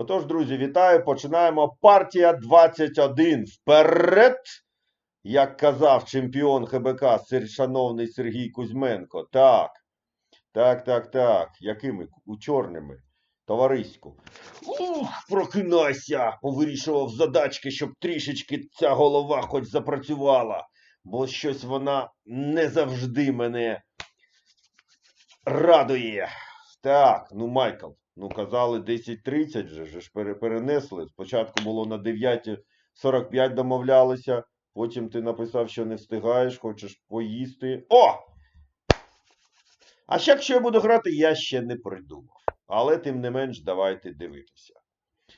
Отож, друзі, вітаю. Починаємо. Партія 21. Вперед! Як казав чемпіон ХБК шановний Сергій Кузьменко. Так. Так, так, так. Якими? У чорними. Товариську. Ух, прокинайся! Повирішував задачки, щоб трішечки ця голова хоч запрацювала. Бо щось вона не завжди мене радує. Так, ну Майкл, ну казали 10.30 вже, вже ж перенесли. Спочатку було на 9.45 домовлялися, потім ти написав, що не встигаєш, хочеш поїсти. О! А ще якщо я буду грати, я ще не придумав. Але тим не менш, давайте дивитися.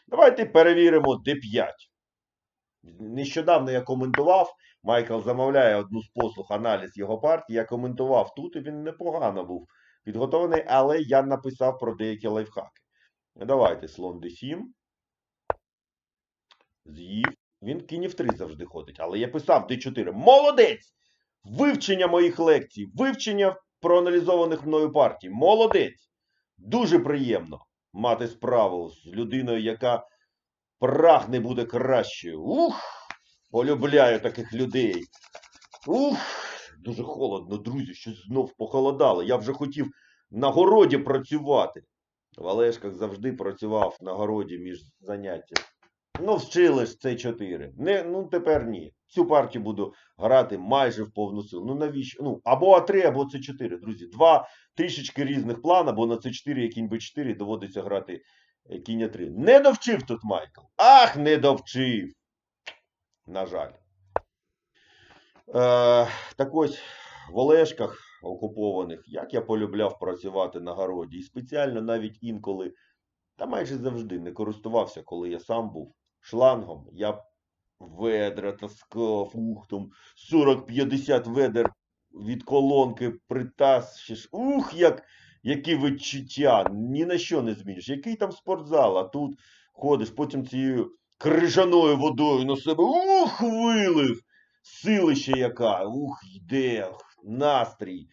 Давайте перевіримо D5. Нещодавно я коментував, Майкл замовляє одну з послуг аналіз його партії. Я коментував тут, і він непогано був підготовлений, але я написав про деякі лайфхаки. Давайте слон d7. З'їв. Він кінь 3 завжди ходить, але я писав d4. Молодець! Вивчення моїх лекцій, вивчення проаналізованих мною партій. Молодець! Дуже приємно мати справу з людиною, яка прагне бути кращою. Ух! Полюбляю таких людей. Ух! Дуже холодно, друзі, щось знов похолодало. Я вже хотів на городі працювати. Валешка як завжди працював на городі між заняттями. Ну, вчили ж це 4. Не, ну тепер ні. Цю партію буду грати майже в повну силу. Ну навіщо? Ну, або А3, або С4, друзі. Два трішечки різних плана, бо на С4 і кінь Б4 доводиться грати е, кінь А3. Не довчив тут Майкл. Ах, не довчив. На жаль. Е, так ось в Олешках окупованих, як я полюбляв працювати на городі, і спеціально навіть інколи, та майже завжди не користувався, коли я сам був шлангом. Я ведра таскав, ух там 40-50 ведер від колонки притащиш. Ух, як, які відчуття, ні на що не зміниш. Який там спортзал, а тут ходиш, потім цією крижаною водою на себе ух, вилив. Силище яка, ух, йде, настрій.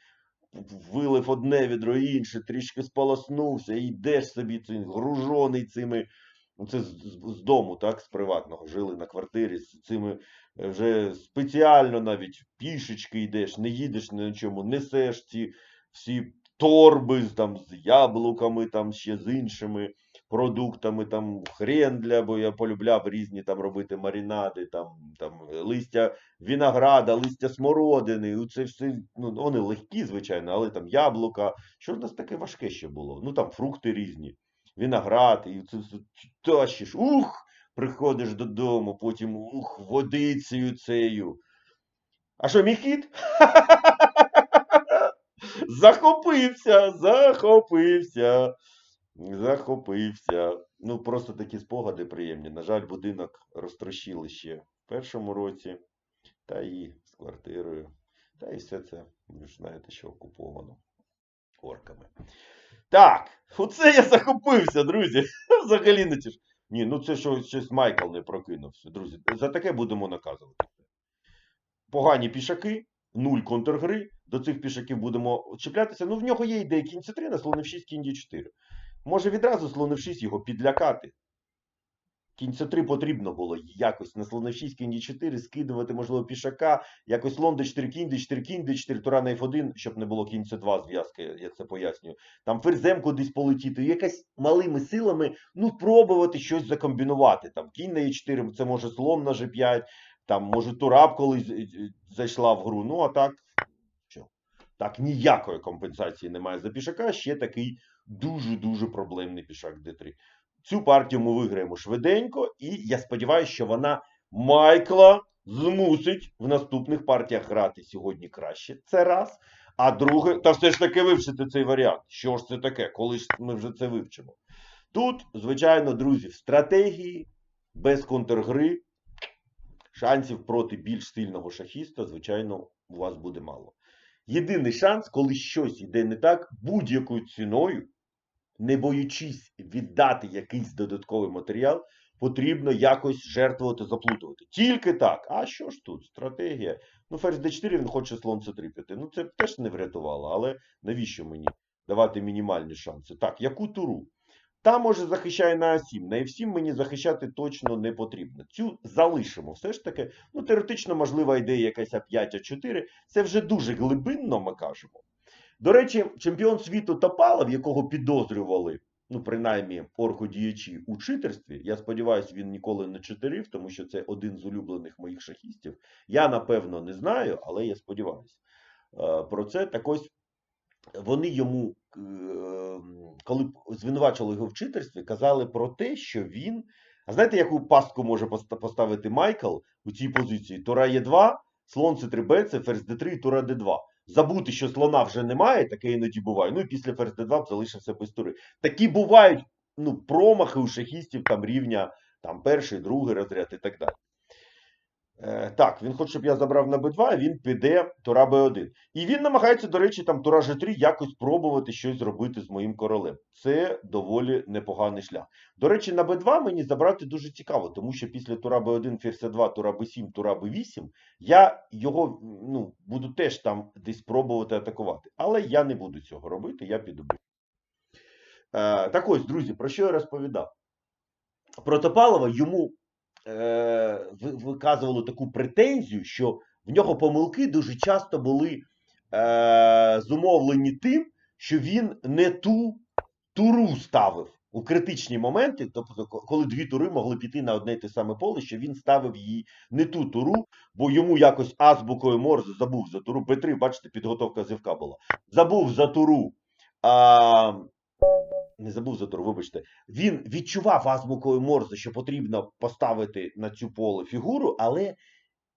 Вилив одне відро інше, трішки сполоснувся, йдеш собі цим гружений цими. Ну, це з, з- дому, так, з приватного. Жили на квартирі з цими е, вже спеціально навіть пішечки йдеш, не їдеш ні на чому, несеш ці всі торби там, з яблуками, там ще з іншими продуктами, там хрен для, бо я полюбляв різні там робити маринади, там, там листя винограда, листя смородини. Це все, ну, вони легкі, звичайно, але там яблука. Що ж нас таке важке ще було? Ну там фрукти різні, виноград, і це все тащиш. Ух! Приходиш додому, потім ух, водицею цею. А що, мій хід? Захопився, захопився. Захопився. Ну, просто такі спогади приємні. На жаль, будинок розтрощили ще в першому році, та і з квартирою. Та і все це, ви ж знаєте, що окуповано орками. Так, оце я захопився, друзі. Взагалі не тіш. Ні, ну це що, щось Майкл не прокинувся. Друзі, за таке будемо наказувати. Погані пішаки, нуль контргри. До цих пішаків будемо чіплятися. Ну, в нього є ідея кінь С3 на слон F6, кінь Д4. Може відразу слон F6 його підлякати. Кінь С3 потрібно було якось на слон F6, кінь Д4, скидувати, можливо, пішака, якось слон Д4, кінь, Д4, кінь, Д4, тура на F1, щоб не було кінь С2 зв'язки, я це пояснюю. Там ферзем кудись полетіти, якось малими силами, ну, пробувати щось закомбінувати. Там кінь на Е4, це може слон на G5, там, може, тура б колись е, е, зайшла в гру. Ну, а так, що? Так, ніякої компенсації немає за пішака, ще такий дуже-дуже проблемний пішак Д3. Цю партію ми виграємо швиденько, і я сподіваюся, що вона Майкла змусить в наступних партіях грати сьогодні краще. Це раз. А друге, та все ж таки вивчити цей варіант. Що ж це таке, коли ж ми вже це вивчимо? Тут, звичайно, друзі, в стратегії без контргри шансів проти більш сильного шахіста, звичайно, у вас буде мало. Єдиний шанс, коли щось йде не так, будь-якою ціною, не боючись віддати якийсь додатковий матеріал, потрібно якось жертвувати, заплутувати. Тільки так. А що ж тут? Стратегія. Ну, ферзь d4 він хоче слон c3 піти. Ну, це теж не врятувало, але навіщо мені давати мінімальні шанси? Так, яку туру? Та може захищає на А7. На F7 мені захищати точно не потрібно. Цю залишимо. Все ж таки, ну, теоретично, можлива ідея якась А5, А4. Це вже дуже глибинно, ми кажемо. До речі, чемпіон світу Топалов, якого підозрювали, ну, принаймні, орходіячі у читерстві, я сподіваюся, він ніколи не читерив, тому що це один з улюблених моїх шахістів. Я, напевно, не знаю, але я сподіваюся. Е, Про це так ось вони йому, е, коли звинувачували його в читерстві, казали про те, що він. А знаєте, яку пастку може поставити Майкл у цій позиції? Тура Е2, слон С3Б, це ферзь Д3 і Тура Д2. Забути, що слона вже немає, таке іноді буває. Ну і після ферзь Д2 б залишився без тури. Такі бувають ну, промахи у шахістів там рівня там, перший, другий розряд і так далі. Е, так, він хоче, щоб я забрав на Б2, а він піде Тура Б1. І він намагається, до речі, там Тура Ж3 якось пробувати щось зробити з моїм королем. Це доволі непоганий шлях. До речі, на Б2 мені забрати дуже цікаво, тому що після Тура Б1, ферзь А2, Тура Б7, Тура Б8 я його ну, буду теж там десь пробувати атакувати. Але я не буду цього робити, я піду. Е, так ось, друзі, про що я розповідав? Про Топалова йому е, виказували таку претензію, що в нього помилки дуже часто були е, зумовлені тим, що він не ту туру ставив у критичні моменти, тобто, коли дві тури могли піти на одне й те саме поле, що він ставив її не ту туру, бо йому якось азбукою Морзе забув за туру. П3, бачите, підготовка зівка була. Забув за туру. А, не забув за туру, вибачте. Він відчував азбукою Морзе, що потрібно поставити на цю поле фігуру, але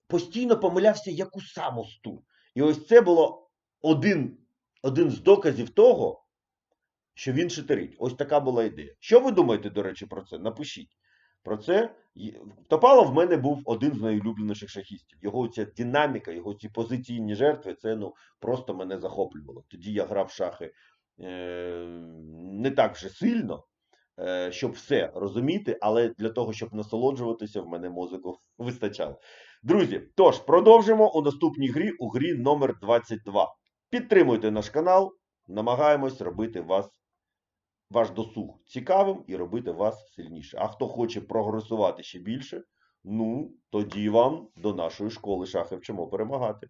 постійно помилявся яку з. І ось це було один, один з доказів того, що він шитерить. Ось така була ідея. Що ви думаєте, до речі, про це? Напишіть. Про це Топалов в мене був один з найулюбленіших шахістів. Його ця динаміка, його ці позиційні жертви, це ну просто мене захоплювало. Тоді я грав шахи е, не так вже сильно, е, щоб все розуміти, але для того, щоб насолоджуватися, в мене мозоку вистачало. Друзі, тож продовжимо у наступній грі у грі номер 22. Підтримуйте наш канал, намагаємось робити вас ваш досуг цікавим і робити вас сильніше. А хто хоче прогресувати ще більше, ну тоді вам до нашої школи шахи вчимо перемагати.